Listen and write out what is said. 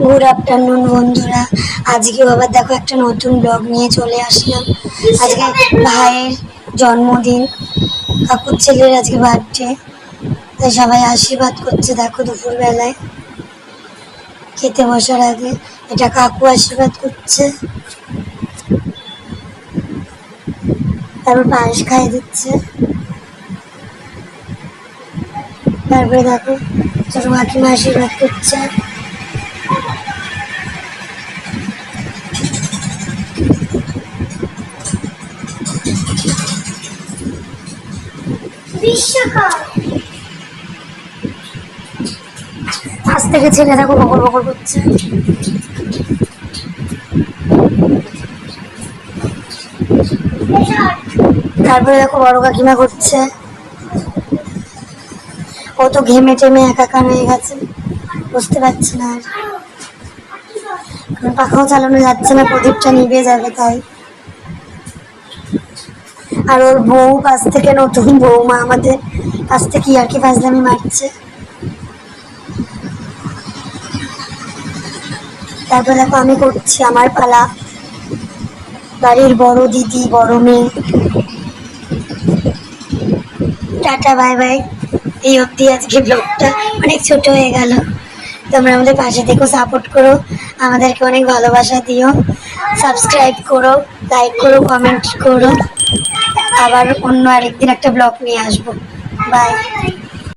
Good afternoon, বন্ধুরা। আজকে বাবা দেখো একটা নতুন ব্লগ নিয়ে চলে আসলাম। আজকে ভাইয়ের জন্মদিন, কাকুর ছেলের আজকে বার্থডে। তাই সবাই আশীর্বাদ করছে, দেখো দুপুরবেলায়। খেতে বসার আগে। এটা কাকু আশীর্বাদ করছে। তারপর পায়েস খাইয়ে দিচ্ছে। তারপরে দেখো ছোট কাকিমা আশীর্বাদ করছে আজ থেকে ছেলে দেখো বকর বকর করছে তারপরে দেখো বড় কাকিমা করছে। ও তো ঘেমে টেমে একাকার হয়ে গেছে, বুঝতে পারছি না আর। পাখাও চালানো যাচ্ছে না, প্রদীপটা নিভে যাবে তাই। আর ওর বউ পাশ থেকে, নতুন বৌমা আমাদের পাশ থেকে আর কি ফাজলামি মারছে? তারপর দেখো আমি করছি আমার পালা। বাড়ির বড় দিদি, বড় মেয়ে। Ta-ta, bye bye. এই অবধি আজকে ব্লগটা অনেক ছোট হয়ে গেল। তোমরা আমাদের পাশে দেখো সাপোর্ট করো। আমাদেরকে অনেক ভালোবাসা দিও। সাবস্ক্রাইব করো লাইক করো কমেন্ট করো। আবার অন্য আরেকদিন একটা ব্লগ নিয়ে আসব। বাই